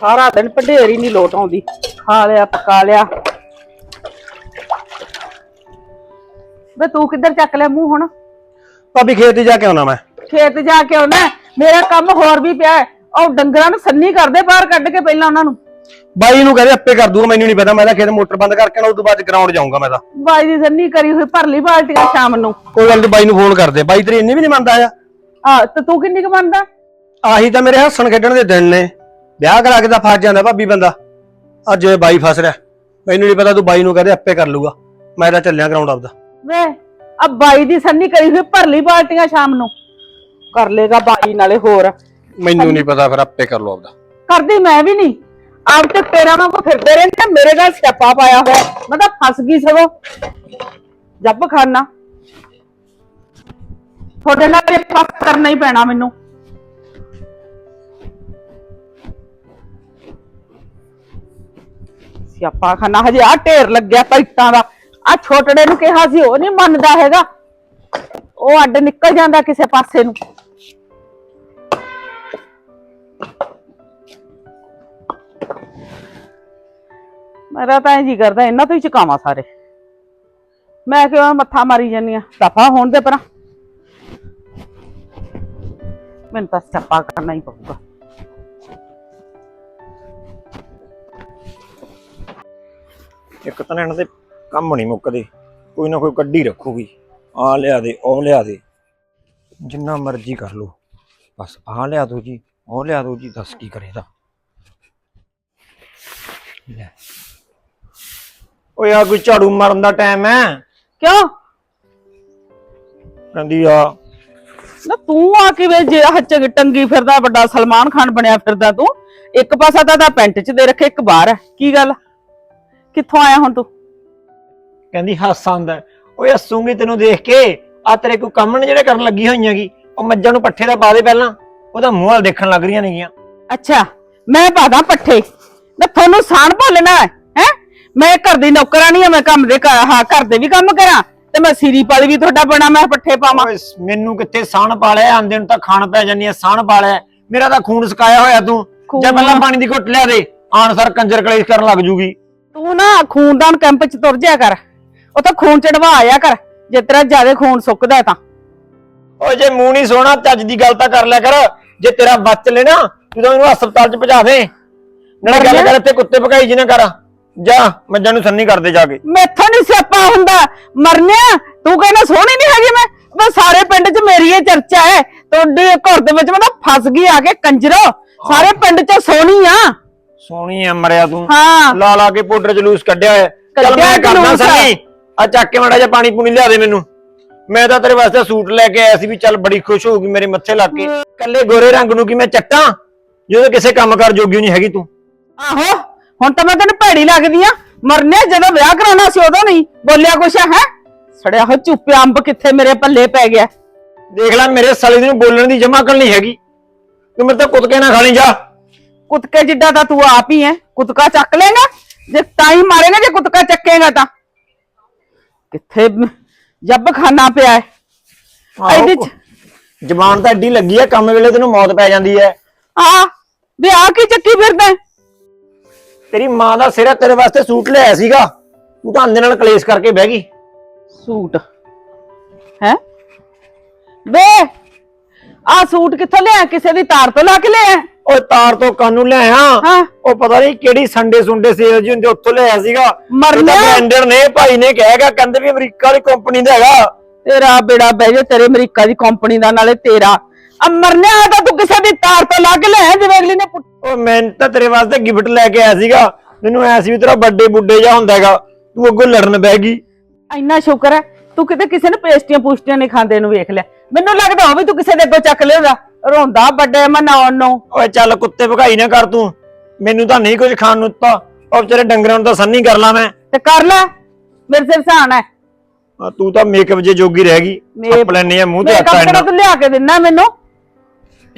ਸਾਰਾ ਦਿਨ ਭੰਡੇਰੀ ਨਹੀਂ ਲੋਟ ਆਉਂਦੀ। ਖਾ ਲਿਆ ਪਕਾ ਲਿਆ। ਵੇ ਤੂੰ ਕਿੱਧਰ ਚੱਕ ਲਿਆ ਮੂੰਹ ਹੁਣ? ਭਾਬੀ ਖੇਤ ਹੀ ਜਾ ਕੇ ਆਉਣਾ ਮੈਂ। ਖੇਤ ਜਾ ਕੇ ਆਉਣਾ। ਮੇਰਾ ਕੰਮ ਹੋਰ ਵੀ ਪਿਆ ਹੈ। ਉਹ ਡੰਗਰਾਂ ਨੂੰ ਸੰਨੀ ਕਰਦੇ ਬਾਹਰ ਕੱਢ ਕੇ ਪਹਿਲਾਂ ਉਹਨਾਂ ਨੂੰ। ਬਾਈ ਨੂੰ ਕਹਿੰਦੇ ਆਪੇ ਕਰ ਦੂੰਗਾ ਮੈਨੂੰ ਨਹੀਂ ਪਤਾ ਮੈਂ ਤਾਂ ਖੇਤ ਮੋਟਰ ਬੰਦ ਕਰਕੇ ਨਾ ਉਸ ਤੋਂ ਬਾਅਦ ਗਰਾਊਂਡ ਜਾਊਂਗਾ ਮੈਂ ਤਾਂ। ਬਾਈ ਦੀ ਸੰਨੀ ਕਰੀ ਹੋਈ ਭਰ ਲਈ ਬਾਲਟੀਆਂ ਸ਼ਾਮ ਨੂੰ। ਕੋਈ ਗੱਲ ਨੀ ਬਾਈ ਨੂੰ ਫੋਨ ਕਰਦੇ ਬਾਈ ਤੇਰੀ ਇੰਨੀ ਵੀ ਨਹੀਂ ਮੰਨਦਾ ਆ। ਆ ਤੇ ਤੂੰ ਕਿੰਨੀ ਕੁ ਮੰਨਦਾ? ਆਹੀ ਤਾਂ ਮੇਰੇ ਹੱਸਣ ਖੇਡਣ ਦੇ ਦਿਨ ਨੇ। ਵਿਆਹ ਕਰਾ ਕੇ ਤਾਂ ਫਸ ਜਾਂਦਾ ਭਾਬੀ ਬੰਦਾ। ਅੱਜ ਇਹ ਬਾਈ ਫਸ ਰਿਹਾ। ਮੈਨੂੰ ਨਹੀਂ ਪਤਾ ਤੂੰ ਬਾਈ ਨੂੰ ਕਹਿੰਦੇ ਆਪੇ ਕਰ ਲੂਗਾ। ਮੈਂ ਤਾਂ ਚੱਲਿਆ ਗਰਾਊਂਡ ਆਪਦਾ। ਵੇ ਆ ਬਾਈ ਦੀ ਸੰਨੀ ਕਰੀ ਹੋਈ ਭਰ ਲਈ ਬਾਲਟੀਆਂ ਸ਼ਾਮ ਨੂੰ। ਕਰ ਲੇਗਾ ਬਾਈ ਨਾਲੇ ਹੋਰ। ਮੈਨੂੰ ਨਹੀਂ ਪਤਾ ਫਿਰ ਆਪੇ ਕਰ ਲੋ ਆਪਦਾ। ਕਰਦੀ ਮੈਂ ਵੀ ਨਹੀਂ। ਆਪ ਤੇ ਤੇਰਾ ਵਾਂਗੂ ਫਿਰਦੇ ਰਹਿੰਦੇ ਮੇਰੇ ਨਾਲ ਸਿਆਪਾ ਪਾਇਆ ਹੋਇਆ। ਮੈਂ ਤਾਂ ਫਸ ਗਈ ਸਗੋਂ। ਜੱਬ ਖਾਨਾ। ਤੁਹਾਡੇ ਨਾਲ ਇਹ ਫਸ ਕਰਨਾ ਹੀ ਪੈਣਾ ਮੈਨੂੰ। ਸਿਆਪਾ ਖਾਨਾ, ਹਜੇ ਆ ਢੇਰ ਲੱਗਿਆ ਪੈਟਾਂ ਦਾ। ਆ ਛੋਟੜੇ ਨੂੰ ਕਿਹਾ ਸੀ, ਉਹ ਨਹੀਂ ਮੰਨਦਾ ਹੈਗਾ। ਉਹ ਅੱਡ ਨਿਕਲ ਜਾਂਦਾ ਕਿਸੇ ਪਾਸੇ ਨੂੰ। ਮੇਰਾ ਤਾਂ ਜੀ ਕਰਦਾ, ਇਹਨਾਂ ਤੋਂ ਹੀ ਚੁਕਾਵਾਂ ਸਾਰੇ। ਮੈਂ ਕਿਉਂ ਮੱਥਾ ਮਾਰੀ ਜਾਨੀ ਆ? ਦਫਾ ਹੋਣ ਦੇ ਪਰਾਂ। ਮੈਨੂੰ ਤਾਂ ਸਿਆਪਾ ਕਰਨਾ ਹੀ ਪਊਗਾ। ਇੱਕ ਤਾਂ ਇਹਨਾਂ ਦੇ ਕੰਮ ਨਹੀਂ ਮੁੱਕਦੇ। ਕੋਈ ਨਾ ਕੋਈ ਕੱਢੀ ਰੱਖੂਗੀ। ਆ ਲਿਆ ਦੇ ਉਹ ਲਿਆ ਦੇ। ਜਿੰਨਾ ਮਰਜ਼ੀ ਕਰ ਲੋ ਬਸ ਆ ਲਿਆ ਦੋ ਜੀ ਉਹ ਲਿਆ ਦੋ ਜੀ ਦੱਸ ਕੀ ਕਰੇਦਾ ਲੈ। ਓਏ ਆ ਕੋਈ ਝਾੜੂ ਮਾਰਨ ਦਾ ਟਾਈਮ ਹੈ? ਕਿਉਂ? ਕਹਿੰਦੀ ਆ। ਨਾ ਤੂੰ ਆ ਕਿਵੇਂ ਜੇ ਹੱਚ ਟੰਗੀ ਫਿਰਦਾ ਵੱਡਾ ਸਲਮਾਨ ਖਾਨ ਬਣਿਆ ਫਿਰਦਾ ਤੂੰ। ਇੱਕ ਪਾਸਾ ਤਾਂ ਤਾਂ ਪੈਂਟ 'ਚ ਦੇ ਰੱਖੇ ਇੱਕ ਬਾਹਰ ਹੈ। ਕੀ ਗੱਲ? ਕਿੱਥੋਂ ਆਇਆ ਹੁਣ ਤੂੰ? ਕਹਿੰਦੀ ਹਾਸਾ ਆਉਂਦਾ ਓਏ ਹੱਸੂਗੀ ਤੈਨੂੰ ਦੇਖ ਕੇ? ਆ ਤੇਰੇ ਕੋਈ ਕੰਮ ਨੇ ਜਿਹੜੇ ਕਰਨ ਲੱਗੀ ਹੋਈਆਂ ਗੀ ਉਹ ਮੱਝਾਂ ਨੂੰ ਪੱਠੇ ਦਾ ਪਾ ਦੇ ਪਹਿਲਾਂ। ਉਹਦਾ ਮੂੰਹ ਵਾਲ ਦੇਖਣ ਲੱਗ ਰਹੀਆਂ ਨੇਗੀਆਂ। ਅੱਛਾ ਮੈਂ ਪਾਦਾ ਪੱਠੇ। ਨਾ ਤੁਹਾਨੂੰ ਸਾਨ ਭਾਲਣਾ ਹੈ ਹੈ? ਮੈਂ ਘਰ ਦੀ ਨੌਕਰਾਨੀ ਆ ਮੈਂ ਕੰਮ ਦੇ ਘਰ- ਹਾਂ ਘਰ ਦੇ ਵੀ ਕੰਮ ਕਰਾਂ ਤੇ ਮੈਂ ਸਿਰੀ ਪਾਲੀ ਵੀ ਤੁਹਾਡਾ ਬਣਾ ਮੈਂ ਪੱਠੇ ਪਾਵਾਂ। ਓਏ ਮੈਨੂੰ ਕਿੱਥੇ ਸਾਣ ਪਾਲਿਆ ਆਂਦੇ ਨੂੰ ਤਾਂ ਖਾਣ ਪੈ ਜਾਂਦੀ ਆ ਸਾਣ ਪਾਲਿਆ ਮੇਰਾ ਤਾਂ ਖੂਨ ਸਕਾਇਆ ਹੋਇਆ ਤੂੰ। ਖੂਨ? ਜੇ ਪਹਿਲਾਂ ਪਾਣੀ ਦੀ ਘੁੱਟ ਲਿਆ ਦੇ। ਆਣ ਸਰ ਕੰਜਰ ਕਲੇਸ਼ ਕਰਨ ਲੱਗ ਜੂਗੀ। ਤੂੰ ਨਾ ਖੂਨਦਾਨ ਕੈਂਪ 'ਚ ਤੁਰ ਜਾ ਕਰ। ਉਹ ਤਾਂ ਖੂਨ ਚੜਵਾ ਆਇਆ ਕਰ। ਜੇ ਤੇਰਾ ਜ਼ਿਆਦਾ ਖੂਨ ਸੁੱਕਦਾ ਹੈ ਤਾਂ। ਓਏ ਜੇ ਮੂੰਹ ਨਹੀਂ ਸੋਣਾ ਚੱਜ ਦੀ ਗੱਲ ਤਾਂ ਕਰ ਲਿਆ ਕਰ। ਜੇ ਤੇਰਾ ਬਚ ਲੈ ਨਾ ਤੂੰ ਤਾਂ ਇਹਨੂੰ ਹਸਪਤਾਲ 'ਚ ਪਹੁੰਚਾ ਦੇ। ਨਾਲੇ ਗੱਲ ਕਰ ਇੱਥੇ ਕੁੱਤੇ ਭਕਾਈ ਜੀ ਨਾ ਕਰ। ਜਾ ਮੱਝਾਂ ਨੂੰ ਸੰਨੀ ਕਰਦੇ ਜਾ ਕੇ। ਮੈਥੋਂ ਨਹੀਂ ਸਿਆਪਾ ਹੁੰਦਾ। ਮਰਨਿਆ ਤੂੰ ਕਹਿੰਦਾ ਸੋਹਣੀ ਨਹੀਂ ਹੈਗੀ ਮੈਂ। ਬਸ ਸਾਰੇ ਪਿੰਡ 'ਚ ਮੇਰੀ ਇਹ ਚਰਚਾ ਹੈ। ਤੁਹਾਡੇ ਘਰ ਦੇ ਵਿੱਚ ਮੈਂ ਤਾਂ ਫਸ ਗਈ ਆ ਕੇ ਕੰਜਰੋ। ਸਾਰੇ ਪਿੰਡ 'ਚ ਸੋਹਣੀ ਆ। ਸੋਹਣੀ ਐ ਮਰਿਆ ਤੂੰ। ਹਾਂ। ਲਾ ਲਾ ਕੇ ਪਾਊਡਰ ਜਲੂਸ ਕੱਢਿਆ ਹੋਇਆ। ਚੱਲ ਕੱਢਿਆ ਮੈਂ ਕਰਦਾ ਜਲੂਸ। ਆ। ਚੱਕ ਕੇ ਮਾੜਾ ਜਿਹਾ ਪਾਣੀ ਪੂਣੀ ਲਿਆ ਦੇ ਮੈਨੂੰ। ਮੈਂ ਤਾਂ ਤੇਰੇ ਵਾਸਤੇ ਸੂਟ ਲੈ ਕੇ ਆਇਆ ਸੀ ਵੀ ਚੱਲ ਬੜੀ ਖੁਸ਼ ਹੋਊਗੀ ਮੇਰੇ ਮੱਥੇ ਲੱਗ ਕੇ। ਕੱਲੇ ਗੋਰੇ ਰੰਗ ਨੂੰ ਕੀ ਮੈਂ ਚੱਟਾਂ? ਜਦੋਂ ਕਿਸੇ ਕੰਮ ਕਰ ਜੋਗੀ ਨਹੀਂ ਹੈਗੀ ਤੂੰ। ਆਹੋ ਹੁਣ ਤਾਂ ਮੈਂ ਤੈਨੂੰ ਭੈੜੀ ਲੱਗਦੀ ਆ। ਮਰਨੇ ਜਦੋਂ ਵਿਆਹ ਕਰਾਉਣਾ ਸੀ ਉਦੋਂ ਨਹੀਂ। ਬੋਲਿਆ ਕੁਛ ਹੈ? ਸੜਿਆ ਹੋ ਚੁੱਪਿਆ ਅੰਬ ਕਿੱਥੇ ਮੇਰੇ ਪੱਲੇ ਪੈ ਗਿਆ। ਦੇਖ ਲੈ ਮੇਰੇ ਸਾਲੇ ਦੀ ਨੂੰ ਬੋਲਣ ਦੀ ਜਮਾ ਕਰ ਨਹੀਂ ਹੈਗੀ। ਤੂੰ ਮੇਰੇ ਤਾਂ ਕੁੱਤਕੇ ਨਾ ਖਾਣੀ ਜਾ। ਕੁੱਤਕੇ ਜਿੱਡਾ ਤਾਂ ਤੂੰ ਆਪ ਹੀ ਹੈ ਕੁੱਤਕਾ ਚੱਕ ਲੇਗਾ? ਜੇ ਤਾਈ ਮਾਰੇਗਾ ਜੇ ਕੁੱਤਕਾ ਚੱਕੇਗਾ ਤਾਂ। ਕਿੱਥੇ ਜੱਬ ਖਾਨਾ ਪਿਆ ਹੈ ਇਹਦੇ ਚ ਜ਼ਬਾਨ ਤਾਂ ਐਡੀ ਲੱਗੀ ਹੈ ਕੰਮ ਵੇਲੇ ਤੈਨੂੰ ਮੌਤ ਪੈ ਜਾਂਦੀ ਹੈ ਆ ਵੀ ਆ ਕੀ ਚੱਕੀ ਫਿਰਦਾ ਹੈ? ਤੇਰੀ ਮਾਂ ਦਾ ਸਿਰ ਤੇਰੇ ਵਾਸਤੇ ਸੂਟ ਲਿਆਇਆ ਸੀਗਾ। ਤੂੰ ਤਾਂ ਅੰਦੇ ਨਾਲ ਕਲੇਸ਼ ਕਰਕੇ ਬਹਿ ਗਈ। ਸੂਟ। ਹੈ? ਬੇ ਆ ਸੂਟ ਕਿੱਥੋਂ ਲਿਆ ਕਿਸੇ ਦੀ ਤਾਰ ਤੋਂ ਲਾ ਕੇ ਲਿਆ ਓਏ ਤਾਰ ਤੋਂ ਕਾਨੂੰ ਲਿਆਇਆ? ਹਾਂ। ਉਹ ਪਤਾ ਨਹੀਂ ਕਿਹੜੀ ਸੰਡੇ ਸੁੰਡੇ ਸੇਲ ਜੀ ਹੁੰਦੀ ਉੱਥੋਂ ਲਿਆਇਆ ਸੀਗਾ। ਮਰਨਾ। ਬ੍ਰਾਂਡਰ ਨੇ ਭਾਈ ਨੇ ਕਹਿਗਾ ਕਹਿੰਦੇ ਵੀ ਅਮਰੀਕਾ ਵਾਲੀ ਕੰਪਨੀ ਦਾ ਹੈਗਾ। ਤੇਰਾ ਬੇੜਾ ਬਹਿ ਜਾ ਤੇਰੇ ਅਮਰੀਕਾ ਦੀ ਕੰਪਨੀ ਦਾ ਨਾਲੇ ਤੇਰਾ। ਅਮਰਨੇ ਆ ਤਾਂ ਤੂੰ ਕਿਸੇ ਦੀ ਤਾਰ ਤੋਂ ਲਾ ਕੇ ਲਿਆ ਜਿਵੇਂ ਅਗਲੀ ਨੇ ਪੁੱਟ- ਉਹ ਮੈਂ ਤਾਂ ਤੇਰੇ ਵਾਸਤੇ ਗਿਫਟ ਲੈ ਕੇ ਆਇਆ ਸੀਗਾ। ਮੈਨੂੰ ਐ ਸੀ ਵੀ ਤੇਰਾ ਵੱਡੇ ਬੁੱਢੇ ਜਾ ਹੁੰਦਾ ਹੈਗਾ। ਤੂੰ ਅੱਗੋਂ ਲੜਨ ਬਹਿ ਗਈ। ਇੰਨਾ ਸ਼ੁਕਰ ਹੈ ਤੂੰ ਕਿਤੇ ਕਿਸੇ ਨੇ ਪੇਸਟੀਆਂ ਪੂਸਟੀਆਂ ਨਹੀਂ ਖਾਂਦੇ ਨੂੰ ਵੇਖ ਲਿਆ ਮੈਨੂੰ ਲੱਗਦਾ ਉਹ ਵੀ ਤੂੰ ਕਿਸੇ ਦੇ ਅੱਗੋਂ ਚੱਕ ਲਿਆਉਂਦਾ। ਰੋਂਦਾ ਵੱਡੇ ਮਨਾਉਣ ਨੂੰ। ਓਏ ਚੱਲ ਕੁੱਤੇ ਭਗਾਈ ਨਾ ਕਰ ਤੂੰ। ਮੈਨੂੰ ਤਾਂ ਨਹੀਂ ਕੁਝ ਖਾਣ ਨੂੰ ਦਿੱਤਾ। ਉਹ ਵਿਚਾਰੇ ਡੰਗਰਾਂ ਨੂੰ ਤਾਂ ਸੰਨੀ ਕਰ ਲਾਂ ਮੈਂ। ਤੇ ਕਰ ਲੈ। ਮੇਰੇ ਸਿਰ ਸਾਨ ਹੈ। ਆ ਤੂੰ ਤਾਂ ਮੇਕਅਪ ਜੇ ਜੋਗੀ ਰਹਿ ਗਈ। ਮੇਕ- ਅਪ ਲੈਨੇ ਆ ਮੂੰਹ ਤੇ ਮੇਰੇ ਕੱਪੜਾ ਆਣਾ ਤੂੰ ਲਿਆ ਕੇ ਦਿੰਦਾ ਮੈਨੂੰ।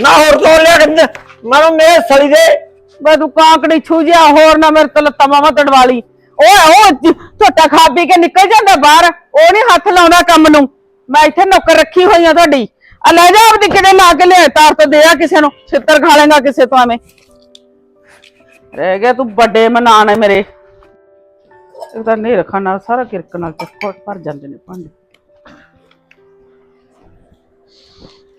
ਨਾ ਹੋਰ ਤੋਂ ਲਿਆ ਕੇ ਮਾਰੋ ਮੇਰੇ ਸਲੀ ਦੇ। ਬਈ ਤੂੰ ਕਾਂਕੜੀ ਛੂ ਜਿਆ ਹੋਰ ਨਾ ਮੇਰੇ ਤੋਂ ਲੱਤਾਂ ਮਾਵਾ ਤੜਵਾ ਲਈ ਓਏ ਉਹ ਝ- ਝੋਟਾ ਖਾ ਪੀ ਕੇ ਨਿਕਲ ਜਾਂਦਾ ਬਾਹਰ। ਉਹ ਨਹੀਂ ਹੱਥ ਲਾਉਂਦਾ ਕੰਮ ਨੂੰ। ਮੈਂ ਇੱਥੇ ਨੌਕਰ ਰੱਖੀ ਹੋਈ ਆ ਤੁਹਾਡੀ। ਆ ਲੈ ਜਾ ਆਪਦੀ ਕਿਤੇ ਲਾ ਕੇ ਲਿਆ ਤਾਰ ਤੋਂ ਦੇ ਆ ਕਿਸੇ ਨੂੰ, ਛਿੱਤਰ ਖਾ ਲੇਗਾ ਕਿਸੇ ਤੋਂ ਐਵੇਂ। ਰਹਿ ਗਿਆ ਤੂੰ ਵੱਡੇ ਮਨਾਣ ਮੇਰੇ। ਇੱਕ ਤਾਂ ਨਹੀਂ ਰੱਖਣ ਨਾਲ, ਸਾਰਾ ਕਿਰਕ ਨਾਲ ਚੱਪੜ ਭਰ ਜਾਂਦੇ ਨੇ ਭਾਂਡੇ।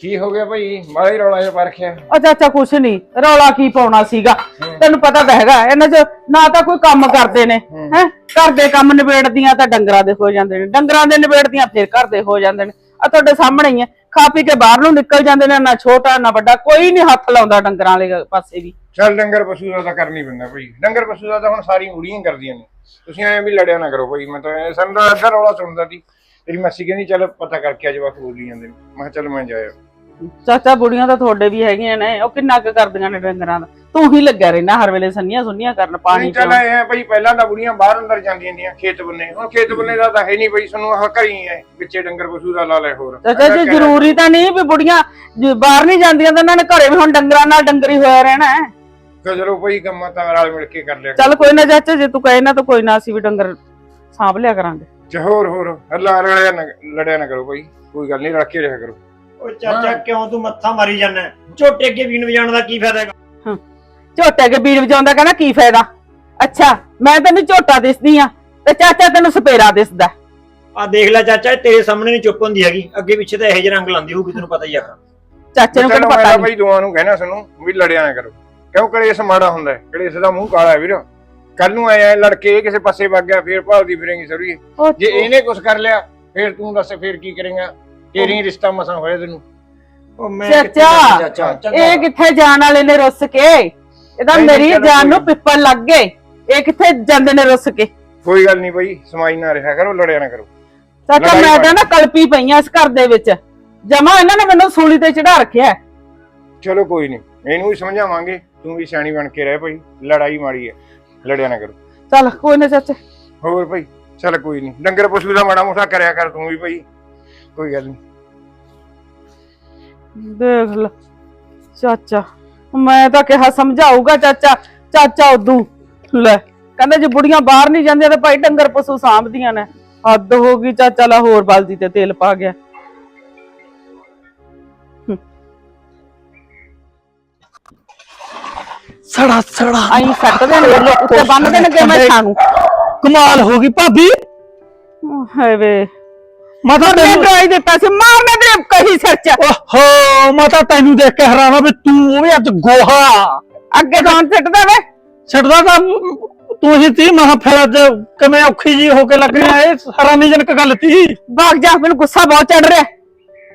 ਕੀ ਹੋ ਗਿਆ ਭਾਈ? ਮਾੜਾ ਹੀ ਰੌਲਾ ਜਿਹਾ ਪਰਖਿਆ ਆ ਚਾਚਾ ਕੁਛ ਨਹੀਂ ਰੌਲਾ ਕੀ ਪਾਉਣਾ ਸੀਗਾ? ਤੈਨੂੰ ਪਤਾ ਤਾਂ ਹੈਗਾ ਇਹਨਾਂ 'ਚ ਨਾ ਤਾਂ ਕੋਈ ਕੰਮ ਕਰਦੇ ਨੇ ਹੈ? ਘਰ ਦੇ ਕੰਮ ਨਿਬੇੜਦੀਆਂ ਤਾਂ ਡੰਗਰਾਂ ਦੇ ਹੋ ਜਾਂਦੇ ਨੇ। ਡੰਗਰਾਂ ਦੇ ਨਿਬੇੜਦੀਆਂ ਫਿਰ ਘਰ ਦੇ ਹੋ ਜਾਂਦੇ ਨੇ। ਆ ਤੁਹਾਡੇ ਸਾਹਮਣੇ ਹੀ ਹੈ। ਖਾ ਪੀ ਕੇ ਬਾਹਰ ਨੂੰ ਨਿਕਲ ਜਾਂਦੇ ਨੇ ਨਾ ਛੋਟਾ ਨਾ ਵੱਡਾ। ਕੋਈ ਨਹੀਂ ਹੱਥ ਲਾਉਂਦਾ ਡੰਗਰਾਂ ਵਾਲੇ ਪਾਸੇ ਵੀ। ਚੱਲ ਡੰਗਰ ਪਸ਼ੂ ਦਾ ਤਾਂ ਕਰਨੀ ਪੈਂਦਾ ਭਾਈ। ਡੰਗਰ ਪਸ਼ੂ ਦਾ ਤਾਂ ਹੁਣ ਸਾਰੀ ਉੜੀਆਂ ਕਰਦੀਆਂ ਨੇ। ਤੁਸੀਂ ਐਂ ਵੀ ਲੜਿਆ ਨਾ ਕਰੋ ਭਾਈ। ਮੈਂ ਤਾਂ ਸਾਨੂੰ ਤਾਂ ਅੱਧਾ ਰੌਲਾ ਸੁਣਦਾ ਸੀ। ਤੇਰੀ ਮਾਸੀ ਕਹਿੰਦੀ ਚੱਲ ਪਤਾ ਕਰਕੇ ਅੱਜ ਵਕਤ ਬੋਲੀ ਜਾਂਦੇ ਮੈਂ ਕਿਹਾ ਚੱਲ ਮੈਂ ਜਾਇਆ। ਚਾਚਾ ਬੁੜੀਆਂ ਤਾਂ ਤੁਹਾਡੇ ਵੀ ਹੈਗੀਆਂ ਨੇ ਉਹ ਕਿੰਨਾ ਕੁ ਕਰਦੀਆਂ ਨੇ ਡੰਗਰਾਂ ਦਾ? ਤੂੰ ਹੀ ਲੱਗਿਆ ਰਹਿਣਾ ਹਰ ਵੇਲੇ ਸੰਨੀਆਂ ਸੁੰਨੀਆਂ ਕਰਨ ਪਾਣੀ ਨਹੀਂ ਚੱਲ ਐ ਭਾਈ ਪਹਿਲਾਂ ਤਾਂ ਬੁੜੀਆਂ ਬਾਹਰ ਅੰਦਰ ਜਾਂਦੀਆਂ ਨੇ ਖੇਤ ਬੰਨੇ। ਹੁਣ ਖੇਤ ਬੰਨੇ ਦਾ ਤਾਂ ਹੈ ਨਹੀਂ ਭਾਈ ਸਾਨੂੰ ਆਹ ਘਰੀ ਹੈ ਵਿੱਚੇ ਡੰਗਰ ਪਸ਼ੂ ਦਾ ਲਾ ਲੈ ਹੋਰ। ਚਾਚਾ ਜੀ ਜ਼ਰੂਰੀ ਤਾਂ ਨਹੀਂ ਵੀ ਬੁੜੀਆਂ ਜੇ ਬਾਹਰ ਨਹੀਂ ਜਾਂਦੀਆਂ ਤਾਂ ਉਹਨਾਂ ਨੇ ਘਰੇ ਵੀ ਹੁਣ ਡੰਗਰਾਂ ਨਾਲ ਡੰਗਰੀ ਹੋਇਆ ਰਹਿਣਾ ਹੈ। ਚਲੋ ਭਾਈ ਕੰਮਾਂ ਤਾਂ ਰਲ ਮਿਲ ਕੇ ਕਰ ਲਿਆ ਚੱਲ ਕੋਈ ਨਾ ਚਾਚਾ ਜੇ ਤੂੰ ਕਹੇ ਨਾ ਤਾਂ ਕੋਈ ਨਾ ਅਸੀਂ ਵੀ ਡੰਗਰ ਸਾਂਭ ਲਿਆ ਕਰਾਂਗੇ। ਚ ਹੋਰ ਹੋਰ ਲੜਿਆ ਨਾ ਲੜਿਆ ਨਾ ਕਰੋ ਭਾਈ ਕੋਈ ਗੱਲ ਨਹੀਂ ਰਲ ਕੇ ਰਿਹਾ ਕਰੋ। ਓ ਚਾਚਾ ਕਿਉਂ ਤੂੰ ਮੱਥਾ ਮਾਰੀ ਜਾਂਦਾ? ਝੋਟੇ ਅੱਗੇ ਵੀਣ ਵਜਾਉਣ ਦਾ ਕੀ ਫਾਇਦਾ ਹੈਗਾ? ਝੋਟੇ ਕੇ ਬੀੜ ਵਜਾਉਂਦਾ ਕਹਿੰਦਾ ਕੀ ਫਾਇਦਾ? ਅੱਛਾ ਮੈਂ ਤੈਨੂੰ ਝੋਟਾ ਦਿਸਦੀ ਆ ਤੇ ਚਾਚਾ ਤੈਨੂੰ ਸਪੇਰਾ ਦਿਸਦਾ ਆ ਦੇਖ ਲੈ ਚਾਚਾ ਇਹ ਤੇਰੇ ਸਾਹਮਣੇ ਨਹੀਂ ਚੁੱਪ ਹੁੰਦੀ ਹੈਗੀ। ਅੱਗੇ ਪਿੱਛੇ ਤਾਂ ਇਹੋ ਜਿਹੇ ਰੰਗ ਲਾਉਂਦੀ ਹੋਊਗੀ ਤੈਨੂੰ ਪਤਾ ਹੀ ਆ। ਚਾਚੇ ਨੂੰ ਕਿਹਨੂੰ ਪਤਾ ਨਹੀਂ ਭਾਈ ਦੋਵਾਂ ਨੂੰ ਕਹਿਣਾ ਸਾਨੂੰ ਵੀ ਲੜਿਆ ਨਾ ਕਰੋ। ਕਿਉਂ ਕਲੇਸ਼ ਮਾੜਾ ਹੁੰਦਾ ਹੈ? ਕਲੇਸ਼ ਦਾ ਮੂੰਹ ਕਾਲਾ ਹੈ ਵੀਰ। ਕੱਲ ਨੂੰ ਆਇਆ ਲੜਕੇ ਇਹ ਕਿਸੇ ਪਾਸੇ ਵਗ ਗਿਆ ਫੇਰ ਭਾਲਦੀ ਫਿਰੇਂਗੀ ਸਰੀ। ਉਹ ਜੇ ਇਹਨੇ ਕੁਝ ਕਰ ਲਿਆ ਫੇਰ ਤੂੰ ਦੱਸ ਫੇਰ ਕੀ ਕਰੇਗਾ? ਤੇਰੀ ਰਿਸ਼ਤਾ ਮਸਾਂ ਹੋਇਆ ਤੈਨੂੰ। ਉਹ ਮੈਂ ਚਾਚਾ, ਕਿੱਥੇ ਜਾਣਾ ਚਾਚਾ ਚੰਗਾ। ਇਹ ਕਿੱਥੇ ਜਾਣ ਵਾਲੇ ਨੇ ਰੁੱਸ ਕੇ? ਇਹਦਾ ਨਹੀਂ, ਮੇਰੀ ਚਲੋ ਜਾਨ ਕੋਈ ਨੂੰ ਪਿੱਪਲ ਲੱਗ ਗਏ। ਇਹ ਕਿੱਥੇ ਜਾਂਦੇ ਨੇ ਰੁੱਸ ਕੇ? ਕੋਈ ਗੱਲ ਨਹੀਂ ਭਾਈ ਸਮਾਈ ਨਾ ਰਿਹਾ ਕਰੋ ਲੜਿਆ ਨਾ ਕਰੋ। ਚਾਚਾ ਲੜਾਈ ਮੈਂ ਤਾਂ ਪਾਈ। ਨਾ ਕਲਪੀ ਪਈਆਂ ਇਸ ਘਰ ਦੇ ਵਿੱਚ। ਜਮਾ ਇਹਨਾਂ ਨੇ ਮੈਨੂੰ ਸੂਲੀ ਤੇ ਚੜਾ ਰੱਖਿਆ ਹੈ। ਚਲੋ ਕੋਈ ਨਹੀਂ ਇਹਨੂੰ ਵੀ ਸਮਝਾਵਾਂਗੇ ਤੂੰ ਵੀ ਸਿਆਣੀ ਬਣ ਕੇ ਰਹਿ ਭਾਈ ਲੜਾਈ ਮਾੜੀ ਹੈ ਲੜਿਆ ਨਾ ਕਰੋ। ਚੱਲ ਕੋਈ ਨਾ ਚਾਚਾ। ਹੋਰ ਭਾਈ ਚੱਲ ਕੋਈ ਨਹੀਂ ਡੰਗਰ ਪਸ਼ੂ ਦਾ ਮਾੜਾ ਮੋਟਾ ਕਰਿਆ ਕਰ ਤੂੰ ਵੀ ਭਾਈ ਕੋਈ ਗੱਲ ਨਹੀਂ ਦੇਖ ਲੈ ਚਾਚਾ। ਮੈਂ ਤਾਂ ਕਿਹਾ ਸਮਝਾਊਗਾ ਚਾਚਾ ਚਾਚਾ ਉਦੋਂ। ਲੈ ਕਹਿੰਦਾ ਜੇ ਬੁੜੀਆਂ ਬਾਹਰ ਨਹੀਂ ਜਾਂਦੀਆਂ ਤਾਂ ਭਾਈ ਡੰਗਰ ਪਸ਼ੂ ਸਾਂਭਦੀਆਂ ਨੇ। ਹੱਦ ਹੋ ਗਈ ਚਾਚਾ ਲਾ ਹੋਰ ਬਲਦੀ ਤੇ ਤੇਲ ਪਾ ਗਿਆ। ਸੜਾ ਸੜਾ। ਆਈ ਸੱਟਦੇ ਨੇ ਉੱਤੇ ਬੰਨਦੇ ਨੇ ਕਿ ਮੈਂ ਕਮਾਲ ਹੋ ਗਈ ਭਾਬੀ। ਹਾਏ ਵੇ। ਮੈਂ ਤਾਂ ਮੈਂ ਤੈਨੂੰ ਦਵਾਈ ਦਿੱਤਾ ਸੀ ਮਾਰਨੇ ਤੇਰੇ ਕਹੀ ਸਿਰ ਚ। ਓਹੋ ਮੈਂ ਤਾਂ ਤੈਨੂੰ ਦੇਖ ਕੇ ਹੈਰਾਨ ਵੀ ਤੂੰ ਉਹ ਵੀ ਅੱਜ ਗੋਹਾ। ਅੱਗੇ ਕੌਣ ਸਿੱਟਦਾ ਵੇ? ਛੱਡਦਾ ਤਾਂ ਤੂੰ ਹੀ ਤੀ ਮਹਾ ਫਿਰ ਅੱਜ ਕਿਵੇਂ ਔਖੀ ਜੀ ਹੋ ਕੇ ਲੱਗ ਰਿਹਾ ਇਹ ਹੈਰਾਨੀਜਨਕ ਗੱਲ ਤੀ ਭਾਗ ਜਾ ਮੈਨੂੰ ਗੁੱਸਾ ਬਹੁਤ ਚੜ ਰਿਹਾ।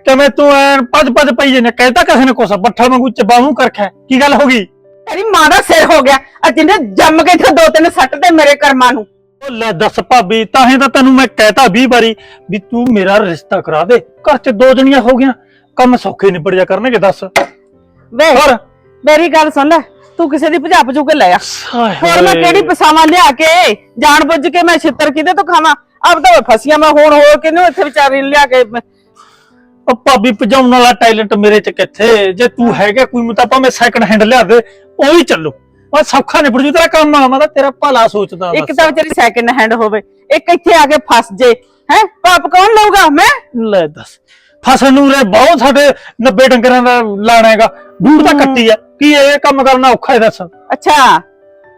ਕਿਵੇਂ ਤੂੰ ਐ ਭੱਜ ਭੱਜ ਪਈ ਜੇ ਨੇ ਕਹਿਤਾ ਕਿਸੇ ਨੇ ਕੁਛ ਬੱਠਲ ਵਾਂਗੂ ਚਬਾਹੂ ਕਰਖਿਆ ਕੀ ਗੱਲ ਹੋ ਗਈ? ਤੇਰੀ ਮਾਂ ਦਾ ਸਿਰ ਹੋ ਗਿਆ ਜਿੰਨੇ ਜੰਮ ਕੇ ਇੱਥੇ ਦੋ ਤਿੰਨ ਸੱਟ ਤੇ ਮੇਰੇ ਕਰਮਾਂ ਨੂੰ। ਉਹ ਲੈ ਦੱਸ ਭਾਬੀ ਤਾਂ ਹੀ ਤਾਂ ਤੈਨੂੰ ਮੈਂ ਕਹਿਤਾ 20 ਵਾਰੀ ਵੀ ਤੂੰ ਮੇਰਾ ਰਿਸ਼ਤਾ ਕਰਾ ਦੇ। ਘਰ 'ਚ ਦੋ ਜਣੀਆਂ ਹੋ ਗਈਆਂ ਕੰਮ ਸੌਖੇ ਨਿਬੜ ਜਾ ਕਰਨਗੇ ਦੱਸ। ਵੇ ਹੋਰ? ਮੇਰੀ ਗੱਲ ਸੁਣ ਲੈ ਤੂੰ ਕਿਸੇ ਦੀ ਭਜਾ ਭਜੂ ਕੇ ਲੈ ਆ। ਹੋਰ ਮੈਂ। ਕਿਹੜੀ ਪਸਾਵਾਂ ਲਿਆ ਕੇ ਜਾਣ ਬੁੱਝ ਕੇ ਮੈਂ ਛਿੱਤਰ ਕਿਤੇ ਤੋਂ ਖਾਵਾਂ? ਆਪ ਤਾਂ ਫਸੀਆਂ ਮੈਂ ਹੁਣ ਹੋਰ ਕਿਹਨੂੰ ਇੱਥੇ ਵਿਚਾਰੀ ਨੂੰ ਲਿਆ ਕੇ ਉਹ ਭਾਬੀ ਭਜਾਉਣ ਵਾਲਾ ਟੈਲੈਂਟ ਮੇਰੇ 'ਚ ਕਿੱਥੇ? ਜੇ ਤੂੰ ਹੈਗਾ ਕੋਈ ਮਤਾ ਭਾਵੇਂ ਸੈਕੰਡ ਹੈਂਡ ਲਿਆ ਦੇ ਉਹ ਵੀ ਚੱਲੂ। ਉਹ ਸੌਖਾ ਨਿਬੜ ਜੂ ਤੇਰਾ ਕੰਮ ਆ ਮੈਂ ਤਾਂ ਤੇਰਾ ਭਲਾ ਸੋਚਦਾ ਇੱਕ ਬਸ। ਤਾਂ ਵਿਚਾਰੀ ਸੈਕਿੰਡ ਹੈਂਡ ਹੋਵੇ ਇੱਕ ਇੱਥੇ ਆ ਕੇ ਫਸ ਜੇ ਹੈ? ਪਾਪ ਕੌਣ ਲਊਗਾ ਮੈਂ? ਲੈ ਦੱਸ ਫਸਲ ਨੂੰ ਰੇ ਬਹੁਤ ਸਾਡੇ 90 ਡੰਗਰਾਂ ਦਾ ਲਾਣਾ ਹੈਗਾ ਦੂਰ ਤਾਂ ਕੱਟੀ ਆ ਕੀ ਇਹ ਕੰਮ ਕਰਨਾ ਔਖਾ ਹੈ ਦੱਸ? ਅੱਛਾ